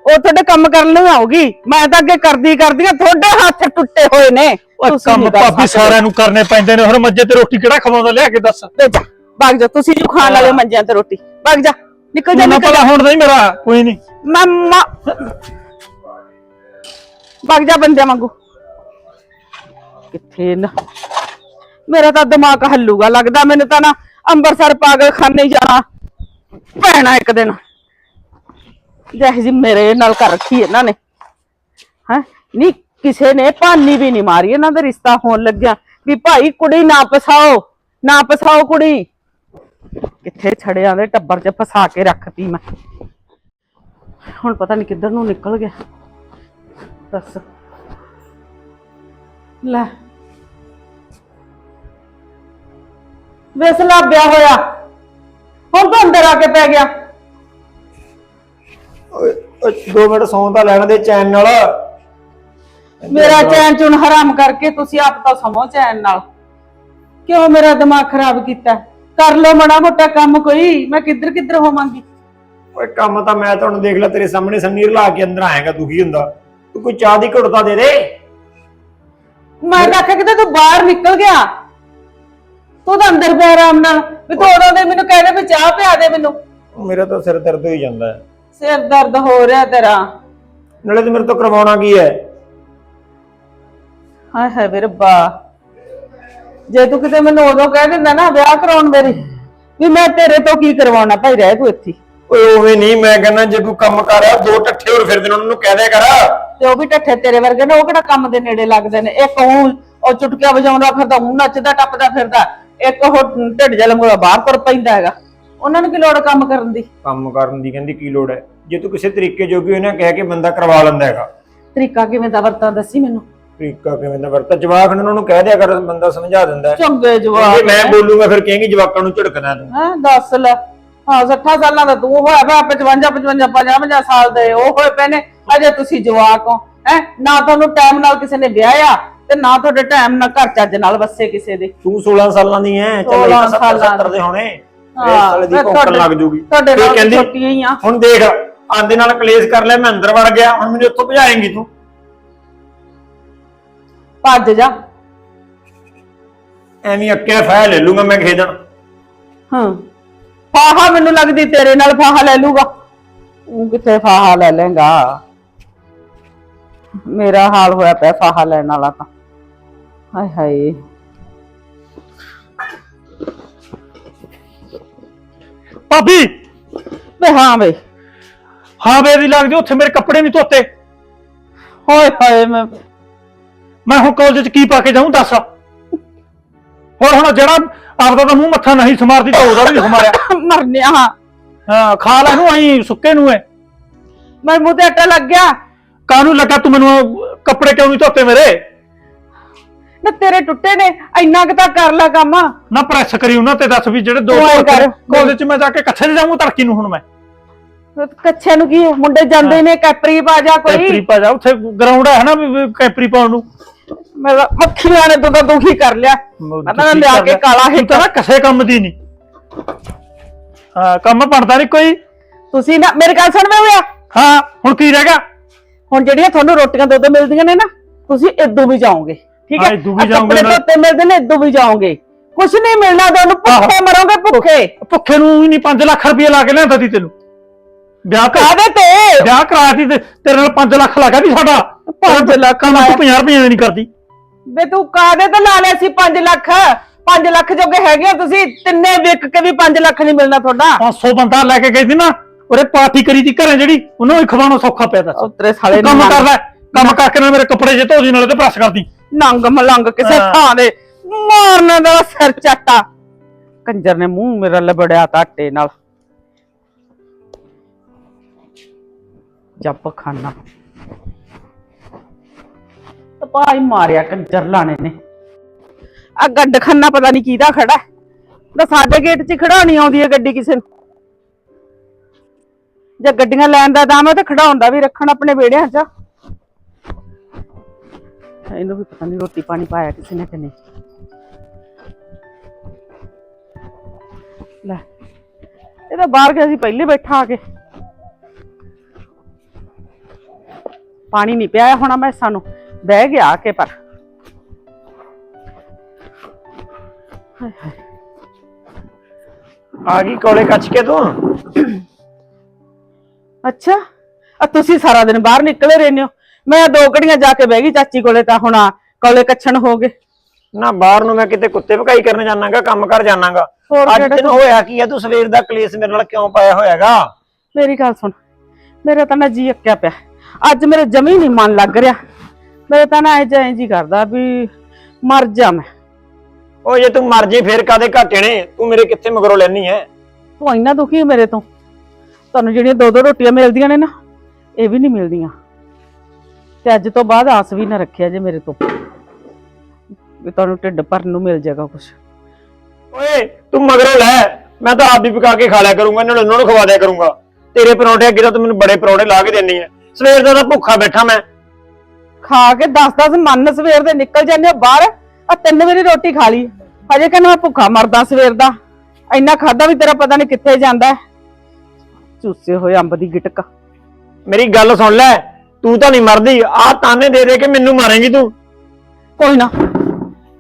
ਉਹ ਤੁਹਾਡੇ ਕੰਮ ਕਰਨ ਨੂੰ ਆਉਗੀ ਮੈਂ ਤਾਂ ਅੱਗੇ ਕਰਦੀ ਕਰਦੀ ਆ ਤੁਹਾਡੇ ਹੱਥ ਟੁੱਟੇ ਹੋਏ ਨੇ। ਉਹ ਤੁਸੀਂ ਕੰਮ ਨੀ ਕਰ ਭਾਬੀ ਸਕਦੇ। ਸਾਰਿਆਂ ਨੂੰ ਕਰਨੇ ਪੈਂਦੇ ਨੇ ਹੁਣ ਮੱਜੇ ਤੇ ਰੋਟੀ ਕਿਹੜਾ ਖਵਾਉਂਦਾ ਲਿਆ ਕੇ ਦੱਸ। ਲੈ ਜਾ ਭੱਗ ਜਾ ਤੁਸੀਂ ਜੋ ਖਾਣ ਲੱਗੇ ਮੰਜਿਆਂ ਤੇ ਰੋਟੀ ਭੱਗ ਜਾ। ਨਿਕਲ ਜਾ ਨਾ ਨਿਕਲ ਭਲਾ ਜਾ ਹੁਣ ਨਹੀਂ ਮੇਰਾ ਕੋਈ ਨਹੀਂ। ਮਮਾ ਭੱਗ ਜਾ ਬੰਦਿਆਂ ਵਾਂਗੂ। ਕਿੱਥੇ ਨਾ। ਮੇਰਾ ਤਾਂ ਦਿਮਾਗ ਹੱਲੂਗਾ ਲੱਗਦਾ ਮੈਨੂੰ ਤਾਂ ਨਾ ਅੰਮ੍ਰਿਤਸਰ ਪਾਗਲਖਾਨੇ ਜਾਣਾ ਪੈਣਾ ਇੱਕ ਦਿਨ। ਜਿਹੇ ਜੀ ਮੇਰੇ ਨਾਲ ਕਰ ਰੱਖੀ ਇਹਨਾਂ ਨੇ। ਹੈ? ਨਹੀਂ ਕਿਸੇ ਨੇ ਭਾਨੀ ਵੀ ਨਹੀਂ ਮਾਰੀ ਇਹਨਾਂ ਦਾ ਰਿਸ਼ਤਾ ਹੋਣ ਲੱਗਿਆ। ਵੀ ਭਾਈ ਕੁੜੀ ਨਾ ਪਸਾਓ ਨਾ ਪਸਾਓ ਕੁੜੀ। ਕਿੱਥੇ ਛੜਿਆਂ ਦੇ ਟੱਬਰ 'ਚ ਫਸਾ ਕੇ ਰੱਖਤੀ ਮੈਂ। ਹੁਣ ਪਤਾ ਨਹੀਂ ਕਿੱਧਰ ਨੂੰ ਨਿਕਲ ਗਿਆ। ਦੱਸ। ਲੈ। ਵੇਸਲਾ ਵਿਆਹ ਹੋਇਆ। ਹੁਣ ਤਾਂ ਅੰਦਰ ਆ ਕੇ ਪੈ ਗਿਆ। ਓਏ ਓਏ, ਦੋ ਮਿੰਟ ਸੌਂ ਤਾਂ ਲੈਣ ਦੇ ਚੈਨ ਨਾਲ। ਮੇਰਾ ਚੈਨ ਚੁਣ ਹਰਾਮ ਕਰਕੇ ਤੁਸੀਂ ਆਪ ਤਾਂ ਸਮੋ ਚੈਨ ਨਾਲ। ਕਿਉਂ ਮੇਰਾ ਦਿਮਾਗ ਖਰਾਬ ਕੀਤਾ? ਕਰ ਲੋ ਮੜਾ ਮੋਟਾ ਕੰਮ ਕੋਈ ਮੈਂ ਕਿੱਧਰ ਕਿੱਧਰ ਹੋਵਾਂਗੀ? ਓਏ ਕੰਮ ਤਾਂ ਮੈਂ ਤੁਹਾਨੂੰ ਦੇਖ ਲਿਆ ਤੇਰੇ ਸਾਹਮਣੇ ਸੰਨੀਰ ਲਾ ਕੇ ਅੰਦਰ ਆਏਗਾ ਦੁਖੀ ਹੁੰਦਾ। ਤੂੰ ਕੋਈ ਚਾਹ ਦੀ ਘੁੱਟ ਤਾਂ ਦੇ ਦੇ। ਮੈਂ ਤਾਂ ਆਖਿਆ ਕਿਤੇ ਤੂੰ ਬਾਹਰ ਨਿਕਲ ਗਿਆ। ਤੂੰ ਤਾਂ ਅੰਦਰ ਪਿਆ ਆਰਾਮ ਨਾਲ। ਵੀ ਤੂੰ ਉਦੋਂ ਦੇ ਮੈਨੂੰ ਕਹਿ ਦੇ ਵੀ ਚਾਹ ਪਿਆ ਦੇ ਮੈਨੂੰ। ਮੇਰਾ ਤਾਂ ਸਿਰ ਦਰਦ ਹੋਈ ਜਾਂਦਾ ਹੈ। ਸਿਰ ਦਰਦ ਹੋ ਰਿਹਾ ਤੇਰਾ। ਨਾਲੇ ਤੂੰ ਮੇਰੇ ਤੋਂ ਕਰਵਾਉਣਾ ਕੀ ਹੈ? ਹਾਏ ਹਾਏ ਵੇ ਰੱਬਾ। ਜੇ ਤੂੰ ਕਿਤੇ ਮੈਨੂੰ ਉਦੋਂ ਕਹਿ ਦਿੰਦਾ ਨਾ ਵਿਆਹ ਕਰਾਉਣ ਮੇਰੀ ਵੀ ਮੈਂ ਤੇਰੇ ਤੋਂ ਕੀ ਕਰਵਾਉਣਾ ਭਾਈ ਰਹਿ ਤੂੰ ਇੱਥੇ। ਹੀ। ਓਏ ਉਵੇਂ ਨਹੀਂ ਮੈਂ ਕਹਿੰਦਾ ਜੇ ਕੋਈ ਕੰਮ ਕਰ ਰਿਹਾ ਦੋ ਟੱਠੇ ਹੋਰ ਫਿਰਦੇ ਨੇ ਉਹਨਾਂ ਨੂੰ ਕਹਿ ਦਿਆ ਕਰ। ਤੇ ਉਹ ਵੀ ਟੱਠੇ ਤੇਰੇ ਵਰਗੇ ਨੇ ਉਹ ਕਿਹੜਾ ਕੰਮ ਦੇ ਨੇੜੇ ਲੱਗਦੇ ਨੇ? ਇੱਕ ਉਹ ਉਹ ਚੁਟਕੀਆਂ ਵਜਾਉਂਦਾ ਫਿਰਦਾ ਉਹ ਨੱਚਦਾ ਟੱਪਦਾ ਫਿਰਦਾ। ਇੱਕ ਉਹ ਢਿੱਡ ਜਲਮੂਆ ਬਾਹਰ ਤੁਰ ਪੈਂਦਾ ਹੈਗਾ। ਉਹਨਾਂ ਨੂੰ ਕੀ ਲੋੜ ਕੰਮ ਕਰਨ ਦੀ? ਕੰਮ ਕਰਨ ਦੀ ਕਹਿੰਦੀ ਕੀ ਲੋੜ ਹੈ? ਜੇ ਤੂੰ ਕਿਸੇ ਤਰੀਕੇ ਜੋਗੀ ਉਹਨਾਂ ਕਹਿ ਕੇ ਬੰਦਾ ਕਰਵਾ ਲੈਂਦਾ ਹੈਗਾ। ਤਰੀਕਾ ਕਿਵੇਂ ਦਾ ਵਰਤਾਂ ਦੱਸੀ ਮੈਨੂੰ। ਤਰੀਕਾ ਕਿਵੇਂ ਦਾ ਵਰਤਾ ਜਵਾਕ ਨੂੰ ਉਹਨਾਂ ਨੂੰ ਕਹਿ ਦਿਆ ਕਰ ਬੰਦਾ ਸਮਝਾ ਦਿੰਦਾ ਹੈ। ਚੰਗੇ ਜੇ ਜਵਾਬ ਮੈਂ ਬੋਲੂਗਾ ਫਿਰ ਕਹੇਂਗੀ ਜਵਾਕਾਂ ਨੂੰ ਝਿੜਕਦਾ ਤੂੰ। ਹਾਂ ਦੱਸ ਲੈ। ਹਾਂ 60 ਸਾਲਾਂ ਦਾ ਤੂੰ ਹੋਇਆ ਪਿਆ 55 55 50 50 ਸਾਲ ਦੇ ਉਹ ਹੋਏ ਪਏ ਨੇ। ਅਜੇ ਤੁਸੀਂ ਜਵਾਕ ਹੋ ਹੈ? ਨਾ ਤੁਹਾਨੂੰ ਟਾਈਮ ਨਾਲ ਕਿਸੇ ਨੇ ਵਿਆਹਿਆ ਤੇ ਨਾ ਤੁਹਾਡੇ ਟਾਈਮ ਨਾਲ ਘਰ ਚੱਜ ਨਾਲ ਵਸੇ ਕਿਸੇ ਦੇ। ਤੂੰ 16 ਸਾਲਾਂ ਦੀ ਐ ਚੱਲ 16 ਇਹ ਤਾਂ ਸਾਲਾਂ 70 ਦੇ ਹੋਣੇ। ਹਾਂ, ਇਸ ਸਾਲੇ ਦੀ ਫਿਰ ਭੌਂਕਣ ਤੁਹਾਡੇ- ਲੱਗ ਜੂਗੀ। ਤੁਹਾਡੇ ਫਿਰ ਨਾਲ ਕਹਿੰਦੀ ਛੋਟੀਆਂ ਹੀ ਆ। ਹੁਣ ਦੇਖ ਆਂਦੇ ਨਾਲ ਕਲੇਸ਼ ਕਰ ਲਿਆ ਮੈਂ ਅੰਦਰ ਵੜ ਗਿਆ ਹੁਣ ਮੈਨੂੰ ਇੱਥੋਂ ਭਜਾਏਂਗੀ ਤੂੰ। ਭੱਜ ਜਾ। ਐਵੇਂ ਅੱਕਿਆ ਫਾਇ ਲੈ ਲੂੰਗਾ ਮੈਂ ਖੇਦਣ ਹਾਂ। ਫਾਹਾ ਮੈਨੂੰ ਲੱਗਦੀ ਤੇਰੇ ਨਾਲ ਫਾਹਾ ਲੈ ਲੂਗਾ। ਉਹ ਕਿੱਥੇ ਫਾਹਾ ਲੈ ਲੇਗਾ ਮੇਰਾ ਹਾਲ ਹੋਇਆ ਪਿਆ ਫਾਹਾ ਲੈਣ ਵਾਲਾ ਤਾਂ। ਹਾਏ ਹਾਏ। ਭਾਬੀ! ਵੇ ਹਾਂ ਵੇ। ਹਾਂ ਵੇ ਦੀ ਲੱਗਦੀ ਉੱਥੇ ਮੇਰੇ ਕੱਪੜੇ ਨਹੀਂ ਧੋਤੇ। ਹੋਏ ਹਾਏ ਮੈਂ ਮੈਂ ਹੁਣ ਕਾਲਜ ਚ ਕੀ ਪਾ ਕੇ ਜਾਊਂ ਦੱਸ। ਹੋਰ ਹੁਣ ਜਿਹੜਾ ਆਪਦਾ ਤਾਂ ਮੂੰਹ ਮੱਥਾ ਨਹੀਂ ਸਮਾਰਦੀ ਤਾਂ ਉਹਦਾ ਵੀ ਨੀ ਸਮਾਰਿਆ। ਮਰਨਿਆ ਹਾਂ। ਹਾਂ ਖਾ ਲੈ ਇਹਨੂੰ ਐਂ ਸੁੱਕੇ ਨੂੰ ਐ। ਮੇਰੇ ਮੂੰਹ ਤੇ ਆਟਾ ਲੱਗ ਗਿਆ। ਕਾਹਨੂੰ ਲੱਗਾ ਤੂੰ ਮੈਨੂੰ ਉਹ ਕੱਪੜੇ ਕਿਉਂ ਨਹੀਂ ਧੋਤੇ ਮੇਰੇ? ਨਾ ਤੇਰੇ ਟੁੱਟੇ ਨੇ ਇੰਨਾ ਕੁ ਤਾਂ ਕਰ ਲੈ ਕੰਮ। ਨਾ ਪ੍ਰੈਸ ਕਰੀ ਉਹਨਾਂ ਤੇ ਦੱਸ ਵੀ ਜਿਹੜੇ ਦੋ ਤੂੰ ਐਂ ਕਰ। ਕਾਲਜ ਚ ਮੈਂ ਜਾ ਕੇ ਕੱਥੇ ਜਾਊਂ ਤੜਕੀ ਨੂੰ ਹੁਣ ਮੈਂ। ਕੱਛੇ ਨੂੰ ਕੀ ਹੈ? ਮੁੰਡੇ ਜਾਂਦੇ ਨੇ ਕੈਪਰੀ ਪਾ ਜਾ ਕੈਪਰੀ ਕੋਈ ਪਾ ਜਾ ਉੱਥੇ ਗਰਾਊਂਡ ਹੈ ਨਾ ਵੀ- ਵੀ ਕੈਪਰੀ ਪਾਉਣ ਨੂੰ। ਮੇਰਾ ਮੱਖੀਆਂ ਨੇ ਤੂੰ ਦੁਖੀ ਕਰ ਲਿਆ। ਮੈਂ ਤਾਂ ਲਿਆ ਕੇ। ਕਾਲਾ ਤੂੰ ਤਾਂ ਨਾ ਕਿਸੇ ਕੰਮ ਦੀ ਨਹੀਂ। ਹਾਂ ਕੰਮ ਬਣਦਾ ਨਹੀਂ ਕੋਈ। ਤੁਸੀਂ ਨਾ ਮੇਰੇ ਗੱਲ ਸੁਣ ਵੇ ਹੋਇਆ। ਹਾਂ ਹੁਣ ਕੀ ਰਹਿ ਗਿਆ? ਹੁਣ ਜਿਹੜੀਆਂ ਤੁਹਾਨੂੰ ਰੋਟੀਆਂ ਦੁੱਧ ਮਿਲਦੀਆਂ ਨੇ ਨਾ ਤੁਸੀਂ ਇਦੋਂ ਵੀ ਜਾਓਗੇ। ਠੀਕ ਹੈ? ਇਦੋਂ ਵੀ ਜਾਓਗੇ ਕੱਪੜੇ ਮੈਂ- ਧੋਤੇ ਮਿਲਦੇ ਨੇ ਇਦੋਂ ਵੀ ਜਾਓਗੇ। ਕੁਛ ਨਹੀਂ ਮਿਲਣਾ ਤੁਹਾਨੂੰ ਭੁੱਖੇ ਮਰੋਗੇ ਭੁੱਖੇ। ਭੁੱਖੇ ਨੂੰ ਹੀ ਨਹੀਂ 5 ਲੱਖ ਰੁਪਏ ਲਾ ਕੇ ਲਿਆਂਦਾ ਸੀ ਤੈਨੂੰ। ਵਿਆਹ ਕਰ ਕਾਦੇ ਤੇ? ਵਿਆਹ ਕਰਾਇਆ ਸੀ ਤੇ ਤੇਰੇ ਨਾਲ 5 ਲੱਖ ਲੱਗਾ ਵੀ ਸਾਡਾ। 5 ਲੱਖ ਤੂੰ 50 ਰੁਪਏ ਨਹੀਂ ਕਰਦੀ। ਵੇ ਤੂੰ ਕਾਦੇ ਤੇ ਲਾ ਲਿਆ ਸੀ 5 ਲੱਖ? 5 ਲੱਖ ਜੋਗੇ ਹੈਗੇ ਹੋ ਤੁਸੀਂ ਤਿੰਨੇ ਵਿਕ ਕੇ ਵੀ 5 ਲੱਖ ਨਹੀਂ ਮਿਲਣਾ ਤੁਹਾਡਾ। 500 ਬੰਦਾ ਲੈ ਕੇ ਗਈ ਸੀ ਨਾ ਉਹਰੇ ਪਾਰਟੀ ਕਰੀ ਦੀ ਘਰੇ ਜਿਹੜੀ ਉਹਨੂੰ ਹੀ ਖਵਾਉਣਾ ਸੌਖਾ ਪਿਆ ਦੱਸ। ਉਤਰੇ ਸਾਲੇ ਕੰਮ ਕਰ ਲੈ ਕੰਮ ਕਰਕੇ ਨਾ ਮੇਰੇ ਕੱਪੜੇ ਜੇ ਧੋ ਦੀ ਨਾਲੇ ਤੇ ਪ੍ਰੈਸ ਕਰਦੀ। ਨੰਗ ਮਲੰਗ ਕਿਸੇ। ਥਾਂ ਦੇ। ਮਾਰਨ ਦਾ ਸਿਰ ਚੱਟਾ। ਕੰਜਰ ਨੇ ਮੂੰਹ ਮੇਰਾ ਲਬੜਿਆ ਤਾਟੇ ਨਾਲ। ਜੱਪ ਖਾਨਾ ਤਪਾਈ ਮਾਰਿਆ ਕੰਜਰ ਲਾਣੇ ਨੇ। ਆ ਗੱਡ ਖੰਨਾ ਪਤਾ ਨਹੀਂ ਕਿਹਦਾ ਖੜਾ ਨਾ ਸਾਡੇ ਗੇਟ 'ਚ ਖੜਾਉਣੀ ਆਉਂਦੀ ਹੈ ਗੱਡੀ ਕਿਸੇ ਨੂੰ। ਜੇ ਗੱਡੀਆਂ ਲੈਣ ਦਾ ਦਾਮ ਹੈ ਤੇ ਖੜਾਉਣ ਦਾ ਵੀ ਰੱਖਣ ਆਪਣੇ ਵਿਹੜਿਆਂ 'ਚ। ਇਹਨੂੰ ਵੀ ਪਤਾ ਨਹੀਂ ਰੋਟੀ ਪਾਣੀ ਪਾਇਆ ਕਿਸੇ ਨੇ ਕਿ ਨਹੀਂ। ਲੈ ਇਹ ਤਾਂ ਬਾਹਰ ਗਿਆ ਸੀ ਪਹਿਲੇ ਬੈਠਾ ਆ ਕੇ। ਪਾਣੀ ਨਹੀਂ ਪਿਆ ਹੋਣਾ ਮੈਂ ਸਾਨੂੰ ਬਹਿ ਗਿਆ ਕੇ ਪਰ। ਆ ਗਈ ਕੋਲੇ ਕੱਚ ਕੇ ਤੂੰ? ਅੱਛਾ ਆ ਤੁਸੀਂ ਸਾਰਾ ਦਿਨ ਬਾਹਰ ਨਿਕਲੇ ਰਹਿੰਦੇ ਹੋ। ਮੈਂ ਦੋ ਘੜੀਆਂ ਜਾ ਕੇ ਬਹਿ ਗਈ ਚਾਚੀ ਕੋਲੇ ਤਾਂ ਹੁਣ ਆ ਕੋਲੇ ਕੱਛਣ ਹੋ ਗਏ। ਨਾ ਬਾਹਰ ਨੂੰ ਮੈਂ ਕਿਤੇ ਕੁੱਤੇ ਭਕਾਈ ਕਰਨ ਜਾਣਾਗਾ ਕੰਮ ਕਰ ਜਾਣਾਗਾ। ਹੋਰ ਅੱਜ ਕਿਹੜਾ ਤੈਨੂੰ ਹੋਇਆ ਕੀ ਆ? ਤੂੰ ਸਵੇਰ ਦਾ ਕਲੇਸ਼ ਮੇਰੇ ਨਾਲ ਕਿਉਂ ਪਾਇਆ ਹੋਇਆਗਾ? ਮੇਰੀ ਗੱਲ ਸੁਣ ਮੇਰਾ ਤਾਂ ਨਾ ਜੀ ਅੱਕਿਆ ਪਿਆ। ਅੱਜ ਮੇਰੇ ਜਮੀ ਨਹੀਂ ਮਨ ਲੱਗ ਰਿਹਾ। ਮੇਰੇ ਤਾਂ ਨਾ ਐਂ ਜੀ ਕਰਦਾ ਵੀ ਮਰ ਜਾ ਮੈਂ। ਉਹ ਜੇ ਤੂੰ ਮਰ ਜੇ ਫੇਰ ਕਾਦੇ ਘਾਟੇ ਨੇ? ਤੂੰ ਮੇਰੇ ਕਿੱਥੇ ਮਗਰੋਂ ਲੈਣੀ ਐ? ਤੂੰ ਇੰਨਾ ਦੁਖੀ ਹੈ ਮੇਰੇ ਤੋਂ। ਤੁਹਾਨੂੰ ਜਿਹੜੀਆਂ ਦੋ ਦੋ ਰੋਟੀਆਂ ਮਿਲਦੀਆਂ ਨੇ ਨਾ ਇਹ ਵੀ ਨਹੀਂ ਮਿਲਦੀਆਂ। ਤੇ ਅੱਜ ਤੋਂ ਬਾਅਦ ਆਸ ਵੀ ਨਾ ਰੱਖਿਆ ਜੇ ਮੇਰੇ ਤੋਂ। ਵੀ ਤੁਹਾਨੂੰ ਢਿੱਡ ਭਰਨ ਨੂੰ ਮਿਲ ਜਾਏਗਾ ਕੁਝ ਓਏ ਤੂੰ ਮਗਰੋਂ ਲੈ। ਮੈਂ ਤਾਂ ਆਪ ਵੀ ਪਕਾ ਕੇ ਖਾ ਲਿਆ ਕਰੂੰਗਾ ਇਹਨਾਂ ਨੂੰ ਉਹਨਾਂ ਨੂੰ ਖਵਾ ਦਿਆ ਕਰੂੰਗਾ। ਤੇਰੇ ਪਰੌਂਠੇ ਅੱਗੇ ਤਾਂ ਤੂੰ ਮੈਨੂੰ ਬੜੇ ਪਰੌਂਠੇ ਲਾ ਕੇ ਦੇਣੀ ਐ। ਸਵੇਰ ਦਾ ਤਾਂ ਭੁੱਖਾ ਬੈਠਾ ਮੈਂ। ਖਾ ਕੇ 10-10 ਮਨ ਸਵੇਰ ਦੇ ਨਿਕਲ ਜਾਂਦੇ ਹੋ ਬਾਹਰ ਆ ਤਿੰਨ ਵਾਰੀ ਰੋਟੀ ਖਾ ਲਈ। ਹਜੇ ਕਹਿੰਦਾ ਮੈਂ ਭੁੱਖਾ ਮਰਦਾ ਸਵੇਰ ਦਾ। ਇੰਨਾ ਖਾਦਾ ਵੀ ਤੇਰਾ ਪਤਾ ਨਹੀਂ ਕਿੱਥੇ ਜਾਂਦਾ ਹੈ। ਚੂਸੇ ਹੋਏ ਅੰਬ ਦੀ ਗਿਟਕ। ਮੇਰੀ ਗੱਲ ਸੁਣ ਲੈ ਤੂੰ ਤਾਂ ਨਹੀਂ ਮਰਦੀ ਆ ਤਾਨੇ ਦੇ ਦੇ ਕੇ ਮੈਨੂੰ ਮਾਰੇਂਗੀ ਤੂੰ। ਕੋਈ ਨਾ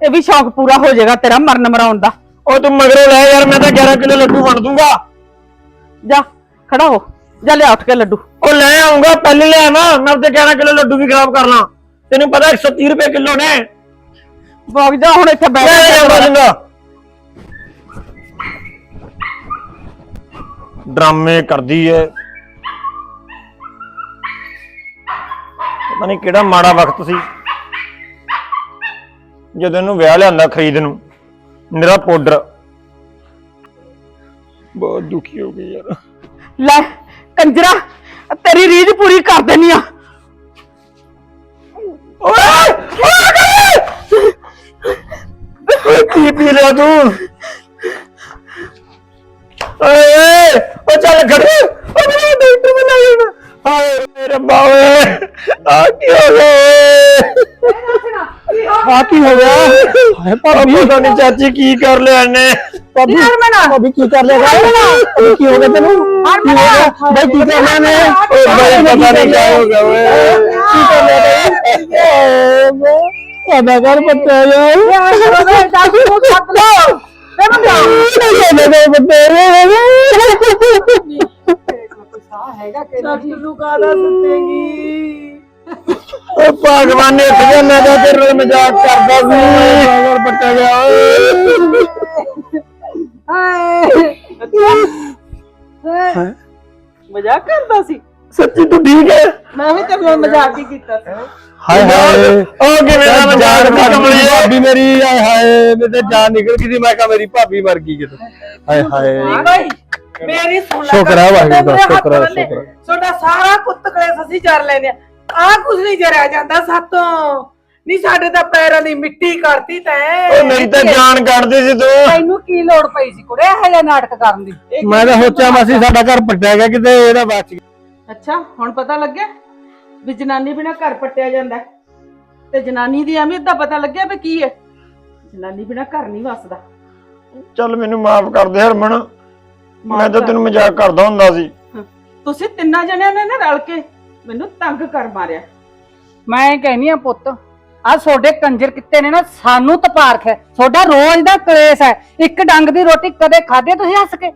ਇਹ ਵੀ ਸ਼ੌਕ ਪੂਰਾ ਹੋ ਜਾਏਗਾ ਤੇਰਾ ਮਰਨ ਮਰਾਉਣ ਦਾ। ਉਹ ਤੂੰ ਮਗਰੋਂ ਲੈ ਯਾਰ ਮੈਂ ਤਾਂ 11 ਕਿਲੋ ਲੱਡੂ ਵੰਡ ਦੂੰਗਾ। ਜਾ ਖੜਾ ਹੋ। ਜਾ ਲਿਆ ਉੱਠ ਕੇ ਲੱਡੂ। ਉਹ ਲੈ ਆਉਂਗਾ ਪਹਿਲੇ ਲੈ ਆਵਾਂ। ਮੈਂ ਤੇ 11 ਕਿਲੋ ਲੱਡੂ ਵੀ ਖਰਾਬ ਕਰ ਲਾਂ ਤੈਨੂੰ ਪਤਾ 130 ਰੁਪਏ ਕਿਲੋ ਨੇ। ਵਗ ਜਾ ਹੁਣ ਇੱਥੇ ਬੈਠ ਲੈ ਆਉਂਦਾ ਜਿੰਦਾ ਡਰਾਮੇ ਕਰਦੀ ਏ। ਪਤਾ ਨਹੀਂ ਕਿਹੜਾ ਮਾੜਾ ਵਕਤ ਸੀ। ਜਦੋਂ ਇਹਨੂੰ ਵਿਆਹ ਲਿਆਂਦਾ ਖਰੀਦ ਨੂੰ। ਮੇਰਾ ਪਾਊਡਰ ਬਹੁਤ ਦੁਖੀ ਹੋ ਗਈ ਯਾਰ। ਲੈ ਕੰਜਰਾ ਤੇਰੀ ਰੀਝ ਪੂਰੀ ਕਰ ਦੇਣੀ ਆ। ਓਏ ਓਏ ਕੀ ਪੀ ਲਿਆ ਤੂੰ? ਓਏ ਓ ਚੱਲ ਖੜੇ। ਓ ਮੇਰੇ ਡਾਕਟਰ ਬਣਾ ਲੈਣਾ ਹਾਏ ਮੇਰੇ ਬਾਵੇ ਆ ਕੀ ਹੋ ਗਿਆ ਆ ਕੀ ਹੋ ਗਿਆ? ਹਾਏ ਭਾਬੀ। ਪਤਾ ਨਹੀਂ ਚਾਚੀ ਕੀ ਕਰ ਲਿਆ ਇਹਨੇ। ਭਾਬੀ ਭਾਬੀ ਕੀ ਕਰ ਲਿਆ ਗਾ ਕੀ ਹੋ ਗਿਆ ਤੈਨੂੰ ਕੀ ਹੋ ਗਿਆ ਬਈ ਕੀ ਕਰ ਲਿਆ ਨੇ ਓਏ ਬਾਈ ਪਤਾ ਨਹੀਂ ਕੀ ਹੋ ਗਿਆ ਓਏ ਕੀ ਕਰ ਲਿਆ ਬਈ ਸਾਡਾ ਘਰ ਪੱਟਿਆ ਯਾਰ ਓ ਮੈਂ ਮਜ਼ਾਕ ਕਰਦਾ ਸੀ? ਸੱਚੀ ਤੂੰ ਠੀਕ ਹੈ? ਵੀ ਤੇਰੇ ਨਾਲ ਮਜ਼ਾਕ ਹੀ ਕੀਤਾ ਸੀ। ਹਾਏ ਹਾਏ। ਉਹ ਕਿਵੇਂ ਦਾ ਮਜ਼ਾਕ ਦੀ ਕਮਲੀ? ਹੈ ਭਾਬੀ ਮੇਰੀ ਹਾਏ ਹਾਏ ਮੇਰੇ ਤੇ ਜਾਨ ਨਿਕਲ ਗਈ ਸੀ ਮੈਂ ਕਿਹਾ ਮੇਰੀ ਭਾਬੀ ਮਰ ਗਈ ਕਿਤੇ। ਹਾਏ ਹਾਏ। ਭਾਈ ਮੇਰੀ ਸੁਣ ਲੈ ਸ਼ੁਕਰ ਹੈ ਵਾਹਿਗੁਰੂ ਦਾ, ਮੇਰੇ ਹੱਥ ਸ਼ੁਕਰ ਹੈ, ਬੰਨ੍ਹੇ। ਸ਼ੁਕਰ ਹੈ। ਤੁਹਾਡਾ ਸਾਰਾ ਪੁੱਤ ਕਲੇਸ ਅਸੀਂ ਜਰ ਲੈਨੇ ਆ ਆ ਕੁਝ ਨਹੀਂ ਜਰਿਆ ਜਾਂਦਾ ਸਾਤੋਂ। ਨਹੀਂ ਸਾਡੇ ਤਾਂ ਪੈਰਾਂ ਦੀ ਮਿੱਟੀ ਕਰਤੀ ਤੈਂ। ਉਹ ਮੇਰੀ ਤਾਂ ਜਾਨ ਕੱਢਦੀ ਸੀ ਤੂੰ। ਤੈਨੂੰ ਕੀ ਲੋੜ ਪਈ ਸੀ ਕੁੜੇ ਇਹੋ ਜਿਹਾ ਨਾਟਕ ਕਰਨ ਦੀ? ਮੈਂ ਤਾਂ ਸੋਚਿਆ ਮਾਸੀ ਸਾਡਾ ਘਰ ਪੱਟਿਆ ਗਿਆ ਕਿਤੇ ਇਹਦਾ ਬਚ ਗਿਆ। ਅੱਛਾ ਹੁਣ ਪਤਾ ਲੱਗਿਆ ਵੀ ਜਨਾਨੀ ਬਿਨਾ ਘਰ ਪੱਟਿਆ ਜਾਂਦਾ ਹੈ। ਤੇ ਜਨਾਨੀ ਦੀ ਅਹਿਮੀਅਤ ਦਾ ਪਤਾ ਲੱਗਿਆ ਵੀ ਕੀ ਹੈ? ਜਨਾਨੀ ਬਿਨਾ ਘਰ ਨਹੀਂ ਵਸਦਾ। ਚੱਲ ਮੈਨੂੰ ਮਾਫ ਕਰ ਦੇ ਹਰਮਨ। ਮੈਂ ਤਾਂ। ਤੈਨੂੰ ਮਜ਼ਾਕ ਕਰਦਾ ਹੁੰਦਾ ਸੀ। ਤੁਸੀਂ ਤਿੰਨਾਂ ਜਣਿਆਂ ਨੇ ਨਾ ਰਲ ਕੇ ਮੈਨੂੰ ਤੰਗ ਕਰ ਮਾਰਿਆ। ਮੈਂ ਕਹਿੰਨੀ ਆ ਪੁੱਤ ਆ ਤੁਹਾਡੇ ਕੰਜਰ ਕਿੱਤੇ ਨੇ ਨਾ ਸਾਨੂੰ ਤਪਾਰਖ ਹੈ। ਤੁਹਾਡਾ ਰੋਜ਼ ਦਾ ਕਲੇਸ਼ ਹੈ। ਇੱਕ ਡੰਗ ਦੀ ਰੋਟੀ ਕਦੇ ਖਾਦੇ ਤੁਸੀਂ ਹੱਸ ਕੇ?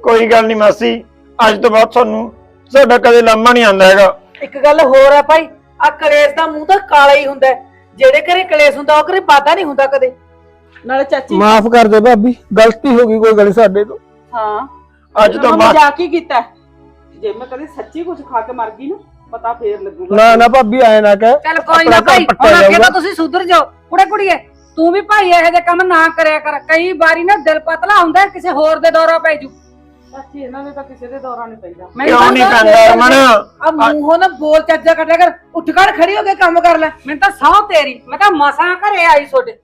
ਕੋਈ ਗੱਲ ਨਹੀਂ ਮਾਸੀ ਅੱਜ ਤੋਂ ਬਾਅਦ ਸਾਨੂੰ ਸਾਡਾ ਕਦੇ ਲਾਮਾ ਨਹੀਂ ਆਉਂਦਾ ਹੈਗਾ। ਇੱਕ ਗੱਲ ਹੋਰ ਆ ਭਾਈ ਆ ਕਲੇਸ਼ ਦਾ ਮੂੰਹ ਤਾਂ ਕਾਲਾ ਹੀ ਹੁੰਦਾ ਹੈ। ਜਿਹੜੇ ਘਰੇ ਕਲੇਸ਼ ਹੁੰਦਾ ਉਹ ਘਰੇ ਵਾਦਾ ਨਹੀਂ ਹੁੰਦਾ ਕਦੇ। ਨਾਲੇ ਚਾਚੀ ਮਾਫ ਕਰ ਦੇ ਭਾਬੀ ਗਲਤੀ ਹੋ ਗਈ ਕੋਈ ਗੱਲ ਨੀ ਸਾਡੇ ਤੋਂ। ਹਾਂ। ਅੱਜ ਤੋਂ ਮੈਂ ਬਾਅਦ ਮਜ਼ਾਕ ਹੀ ਕੀਤਾ ਹੈ। ਜੇ ਮੈਂ ਕਦੇ ਸੱਚੀ ਕੁਝ ਖਾ ਕੇ ਮਰ ਗਈ ਨਾ ਪਤਾ ਫੇਰ ਲੱਗੂਗਾ। ਨਾ ਨਾ ਭਾਬੀ ਆਏ ਨਾ ਕਹਿ। ਚੱਲ ਕੋਈ ਆਪਣਾ ਨਾ ਘਰ ਭਾਈ ਪੱਟਿਆ ਹੁਣ ਅੱਗੇ ਜਾਊਗਾ। ਤਾਂ ਤੁਸੀਂ ਸੁਧਰ ਜਾਓ। ਕੁੜੇ ਕੁੜੀਏ ਤੂੰ ਵੀ ਭਾਈ ਇਹੋ ਜਿਹੇ ਕੰਮ ਨਾ ਕਰਿਆ ਕਰ। ਕਈ ਵਾਰੀ ਨਾ ਦਿਲ ਪਤਲਾ ਹੁੰਦਾ ਹੈ, ਕਿਸੇ ਹੋਰ ਦੇ ਦੌਰਾ ਪੈ ਜੂ। ਚਾਚੀ ਇਹਨਾਂ ਦੇ ਤਾਂ ਕਿਸੇ ਦੇ ਦੌਰਾ ਨਹੀਂ ਪੈਂਦਾ। ਮੈਨੂੰ ਕਿਉਂ ਨਹੀਂ ਤਾਂ- ਪੈਂਦਾ ਆ ਮੂੰਹੋਂ ਨਾ ਬੋਲ ਚੱਜਾ ਕੱਢਿਆ ਕਰ। ਉੱਠ ਖੜ ਖੜੀ ਹੋ ਕੇ ਕੰਮ ਕਰ ਲੈ। ਮੈਨੂੰ ਤਾਂ ਸਹੁੰ ਤੇਰੀ। ਮੈਂ ਤਾਂ ਮਸਾਂ ਘਰੇ ਆਈ ਤੁਹਾਡੇ।